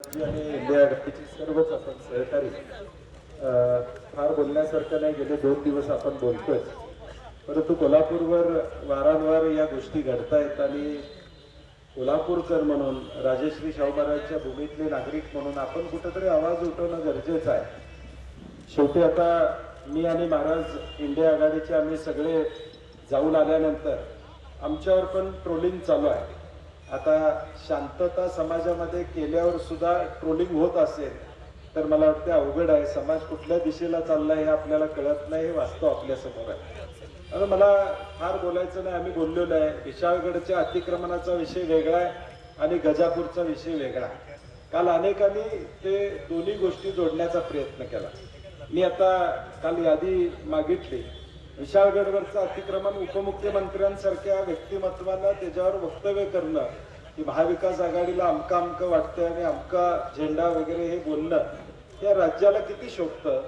आणि इंडिया आघाडीची सर्वच आपण सहकारी फार बोलण्यासारखं नाही गेले दोन दिवस आपण बोलतोय. परंतु कोल्हापूरवर वारंवार या गोष्टी घडतायत आणि कोल्हापूरकर म्हणून राजश्री शाहू महाराजच्या भूमीतले नागरिक म्हणून आपण कुठंतरी आवाज उठवणं गरजेचं आहे. शेवटी आता मी आणि महाराज इंडिया आघाडीचे आम्ही सगळे जाऊन आल्यानंतर आमच्यावर पण ट्रोलिंग चालू आहे. आता शांतता समाजामध्ये केल्यावर सुद्धा ट्रोलिंग होत असेल तर मला वाटते अवघड आहे. समाज कुठल्या दिशेला चाललाय हे आपल्याला कळत नाही हे वास्तव आपल्यासमोर आहे. आता मला फार बोलायचं नाही आम्ही बोललेलो आहे. विशाळगडच्या अतिक्रमणाचा विषय वेगळा आहे आणि गजापूरचा विषय वेगळा आहे. काल अनेकांनी ते दोन्ही गोष्टी जोडण्याचा प्रयत्न केला. मी आता काल यादी मागितली. विशाळगडवरचं अतिक्रमण उपमुख्यमंत्र्यांसारख्या व्यक्तिमत्वानं त्याच्यावर वक्तव्य करणं की महाविकास आघाडीला अमका अमकं वाटतंय आणि अमका झेंडा वगैरे हे बोलणं या राज्याला किती शोभतं?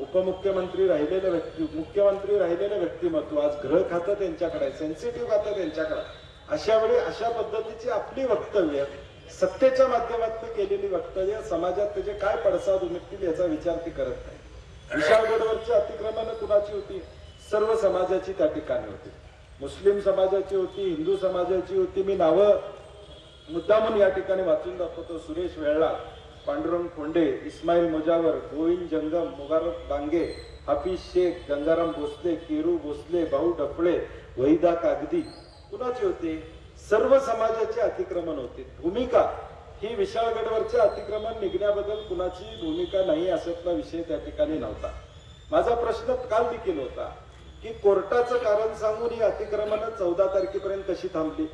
उपमुख्यमंत्री राहिलेलं व्यक्ती मुख्यमंत्री राहिलेलं व्यक्तिमत्व आज ग्रह खातं त्यांच्याकडे सेन्सिटिव्ह खातं त्यांच्याकडे अशा वेळी अशा पद्धतीची आपली वक्तव्य सत्तेच्या माध्यमातून केलेली वक्तव्य समाजात त्याचे काय पडसाद उमटतील याचा विचार ती करत नाही. विशाळगडवरची अतिक्रमण कुणाची होती? सर्व समाजाची त्या ठिकाणी होती. मुस्लिम समाजाची होती हिंदू समाजाची होती. मी नावं मुद्दामून या ठिकाणी वाचून दाखवतो. सुरेश वेळला पांडुरंग खोंडे इस्माईल मुजावर गोविंद जंगम मुबारक बांगे हाफिज शेख गंगाराम भोसले केरू भोसले भाऊ डफळे वहिदा कागदी कुणाची होती? सर्व समाजाचे अतिक्रमण होते. भूमिका ही विशाळगडवरचे अतिक्रमण निघण्याबद्दल कुणाची भूमिका नाही असातला विषय त्या ठिकाणी नव्हता. माझा प्रश्न काल देखील होता. की कोर्टाचं कारण सांगून ही अतिक्रमण चौदा तारखेपर्यंत कशी थांबली?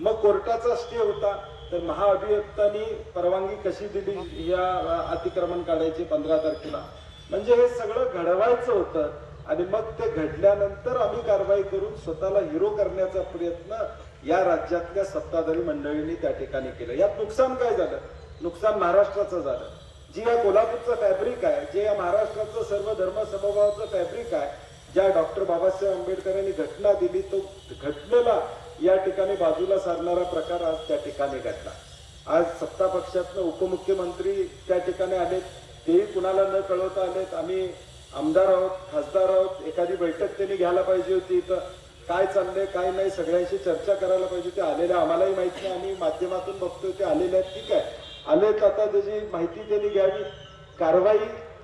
मग कोर्टाचा स्टे होता तर महाअभियुक्तांनी परवानगी कशी दिली या अतिक्रमण काढायची पंधरा तारखेला? म्हणजे हे सगळं घडवायचं होतं आणि मग ते घडल्यानंतर आम्ही कारवाई करून स्वतःला हिरो करण्याचा प्रयत्न या राज्यातल्या सत्ताधारी मंडळींनी त्या ठिकाणी केलं. यात नुकसान काय झालं? नुकसान महाराष्ट्राचं झालं. जी या कोल्हापूरचं फॅब्रिक आहे जे या महाराष्ट्राचं सर्व धर्मसमभावाचं फॅब्रिक आहे ज्या डॉक्टर बाबासाहेब आंबेडकरांनी घटना दिली तो घटनेला या ठिकाणी बाजूला सारणारा प्रकार आज त्या ठिकाणी घडला. आज सत्ता पक्षातनं उपमुख्यमंत्री त्या ठिकाणी आलेत तेही कुणाला न कळवता आलेत. आम्ही आमदार आहोत खासदार आहोत एखादी बैठक त्यांनी घ्यायला पाहिजे होती. इथं काय चाललंय काय नाही सगळ्यांशी चर्चा करायला पाहिजे ते आलेल्या आम्हालाही माहिती नाही. आम्ही माध्यमातून बघतोय ते आलेले आहेत. ठीक आहे. आलेत आता त्याची माहिती त्यांनी घ्यावी. कारवाई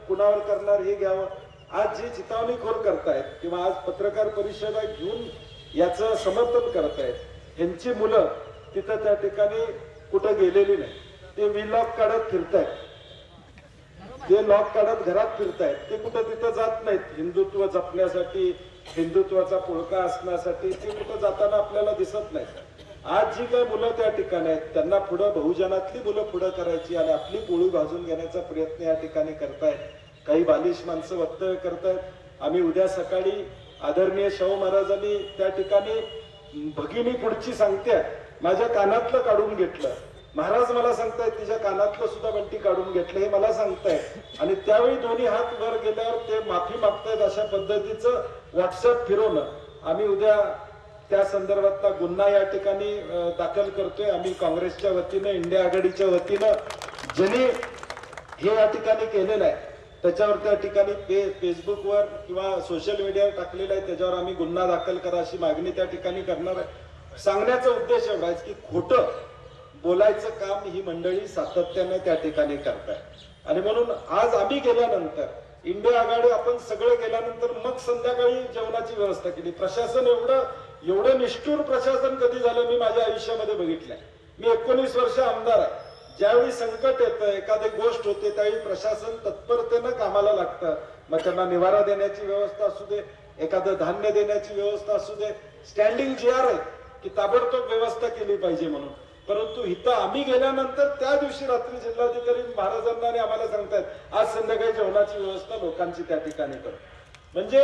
कुणावर करणार हे घ्यावं. आज जे चितावणीखोर करतायत किंवा आज पत्रकार परिषदा घेऊन याचं समर्थन करतायत ह्यांची मुलं तिथं त्या ठिकाणी कुठं गेलेली नाही ते विलॉक काढत फिरतायत. ते लॉक काढत घरात फिरतायत. ते कुठं तिथं जात नाहीत. हिंदुत्व जपण्यासाठी हिंदुत्वाचा पुळका असण्यासाठी ते कुठं जाताना आपल्याला दिसत नाहीत. आज जी काही मुलं त्या ठिकाणी आहेत त्यांना पुढं बहुजनातली मुलं पुढं करायची आणि आपली पोळी भाजून घेण्याचा प्रयत्न या ठिकाणी करतायत. काही बालिश माणसं वक्तव्य करतात. आम्ही उद्या सकाळी आदरणीय शाहू महाराजांनी त्या ठिकाणी भगिनी पुढची सांगते माझ्या कानातलं काढून घेतलं. महाराज मला सांगतायत तिच्या कानातलं सुद्धा बंटी काढून घेतलं हे मला सांगतायत. आणि त्यावेळी दोन्ही हात वर गेल्यावर ते माफी मागतायत अशा पद्धतीचं व्हॉट्सअप फिरवणं. आम्ही उद्या त्या संदर्भातला गुन्हा या ठिकाणी दाखल करतोय. आम्ही काँग्रेसच्या वतीनं इंडिया आघाडीच्या वतीनं ज्यांनी हे या ठिकाणी केलेलं आहे. त्याच्यावर त्या ठिकाणी पे फेसबुकवर किंवा सोशल मीडियावर टाकलेलं आहे त्याच्यावर आम्ही गुन्हा दाखल करा अशी मागणी त्या ठिकाणी करणार आहे. सांगण्याचा उद्देश एवढा आहे की खोटं बोलायचं काम ही मंडळी सातत्याने त्या ठिकाणी करताय. आणि म्हणून आज आम्ही गेल्यानंतर इंडिया आघाडी आपण सगळं गेल्यानंतर मग संध्याकाळी जेवणाची व्यवस्था केली. प्रशासन एवढं एवढं निष्ठूर प्रशासन कधी झालं मी माझ्या आयुष्यामध्ये बघितलंय. मी एकोणीस वर्ष आमदार आहे. ज्यावेळी संकट येतं एखादी गोष्ट होते त्यावेळी प्रशासन तत्परतेनं कामाला लागतं. मग त्यांना निवारा देण्याची व्यवस्था असू दे एखादं धान्य देण्याची व्यवस्था असू दे. स्टँडिंग जी आर आहे की ताबडतोब व्यवस्था केली पाहिजे म्हणून. परंतु इथं आम्ही गेल्यानंतर त्या दिवशी रात्री जिल्हाधिकारी महाराजांना आणि आम्हाला सांगतायत आज संध्याकाळी जेवणाची व्यवस्था लोकांची त्या ठिकाणी करू. म्हणजे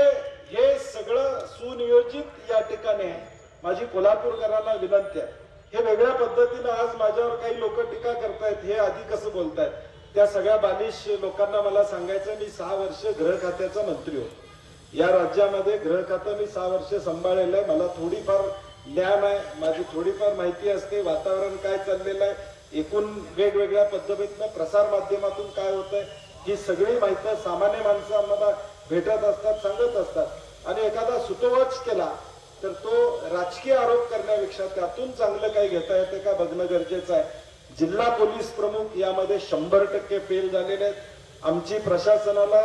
हे सगळं सुनियोजित या ठिकाणी आहे. माझी कोल्हापूरकरांना विनंती आहे. हे वेगळ्या पद्धतीनं आज माझ्यावर काही लोक टीका करतायत हे आधी कसं बोलतायत? त्या सगळ्या बालिश लोकांना मला सांगायचं मी सहा वर्ष गृह खात्याचा मंत्री होतो. या राज्यामध्ये गृह खातं मी सहा वर्ष सांभाळलेलं आहे. मला थोडीफार ज्ञान आहे माझी थोडीफार माहिती असते वातावरण काय चाललेलं आहे एकूण वेगवेगळ्या पद्धतीनं प्रसार माध्यमातून काय होतंय ही सगळी माहिती सामान्य माणसं आम्हाला भेटत असतात सांगत असतात. आणि एखादा सुतोवाच केला तर तो राजकीय आरोप करण्यापेक्षा त्यातून चांगलं काही घेता येते का बघणं गरजेचं आहे. जिल्हा पोलीस प्रमुख यामध्ये शंभर टक्के फेल झालेले आहेत. आमची प्रशासनाला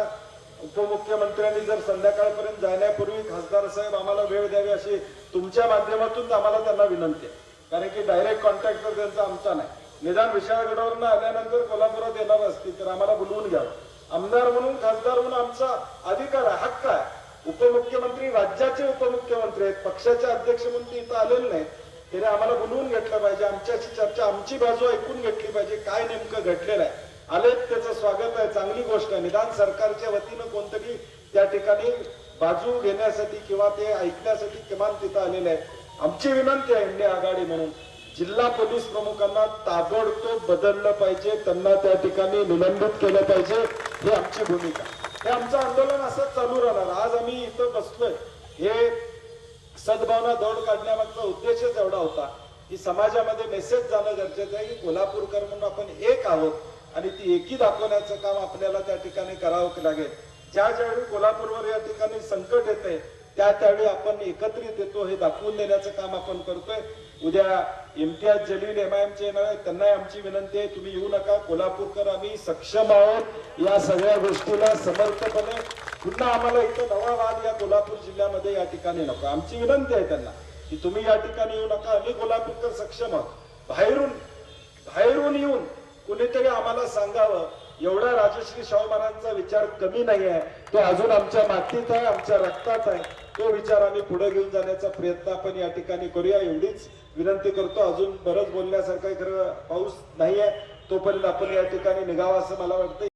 उपमुख्यमंत्र्यांनी जर संध्याकाळपर्यंत जाण्यापूर्वी खासदार साहेब आम्हाला वेळ द्यावी अशी तुमच्या माध्यमातून आम्हाला त्यांना विनंती आहे. कारण की डायरेक्ट कॉन्टॅक्ट तर त्यांचा आमचा नाही. निदान विशाळगडावरून आल्यानंतर कोल्हापुरात येणार असतील तर आम्हाला बोलवून घ्यावं आमदार म्हणून खासदार म्हणून आमचा अधिकार आहे हक्क आहे. उपमुख्यमंत्री राज्याचे उपमुख्यमंत्री आहेत. पक्षाचे अध्यक्ष म्हणून ते इथं आलेले नाहीत. त्याने आम्हाला बोलवून घेतलं पाहिजे. आमच्याशी चर्चा आमची बाजू ऐकून घेतली पाहिजे. काय नेमकं घडलेलं आहे? आलेत त्याचं स्वागत आहे. चांगली गोष्ट आहे. निदान सरकारच्या वतीनं कोणतरी त्या ठिकाणी बाजू घेण्यासाठी किंवा ते ऐकण्यासाठी किमान तिथं आलेलं आहे आमची विनंती आहे इंडिया आघाडी म्हणून. जिल्हा पोलीस प्रमुखांना ताबडतोब बदललं पाहिजे. त्यांना त्या ठिकाणी निलंबित केलं पाहिजे. ही आमची भूमिका. हे आमचं आंदोलन असंच चालू राहणार. आज आम्ही इथं बसलोय. हे सद्भावना दौड काढण्यामागचा उद्देशच एवढा होता की समाजामध्ये मेसेज जाणं गरजेचं आहे की कोल्हापूरकर म्हणून आपण एक आहोत आणि ती एकी दाखवण्याचं काम आपल्याला त्या ठिकाणी करावं लागेल. ज्या ज्यावेळी कोल्हापूरवर या ठिकाणी संकट येते त्या त्यावेळी आपण एकत्रित येतो हे दाखवून देण्याचं काम आपण करतोय. उद्या इम्तियाज जलील एम आय एमचे येणार आहेत. त्यांना आमची विनंती आहे तुम्ही येऊ नका. कोल्हापूरकर आम्ही सक्षम आहोत. या सगळ्या गोष्टीला समर्थपणे पुन्हा आम्हाला इथं नवा वाद या कोल्हापूर जिल्ह्यामध्ये या ठिकाणी नको. आमची विनंती आहे त्यांना की तुम्ही या ठिकाणी येऊ नका. आम्ही कोल्हापूरकर सक्षम आहोत. बाहेरून बाहेरून येऊन कुणीतरी आम्हाला सांगावं. एवढा राजश्री शाहू महाराजांचा विचार कमी नाही आहे तो अजून आमच्या मातीत आहे आमच्या रक्तात आहे. तो विचार आम्ही पुढे घेऊन जाण्याचा प्रयत्न आपण या ठिकाणी करूया. एवढीच विनंती करतो अजून बरंच बोलण्यासारखं खरं पाऊस नाही आहे तोपर्यंत आपण या ठिकाणी निघावा असं मला वाटतं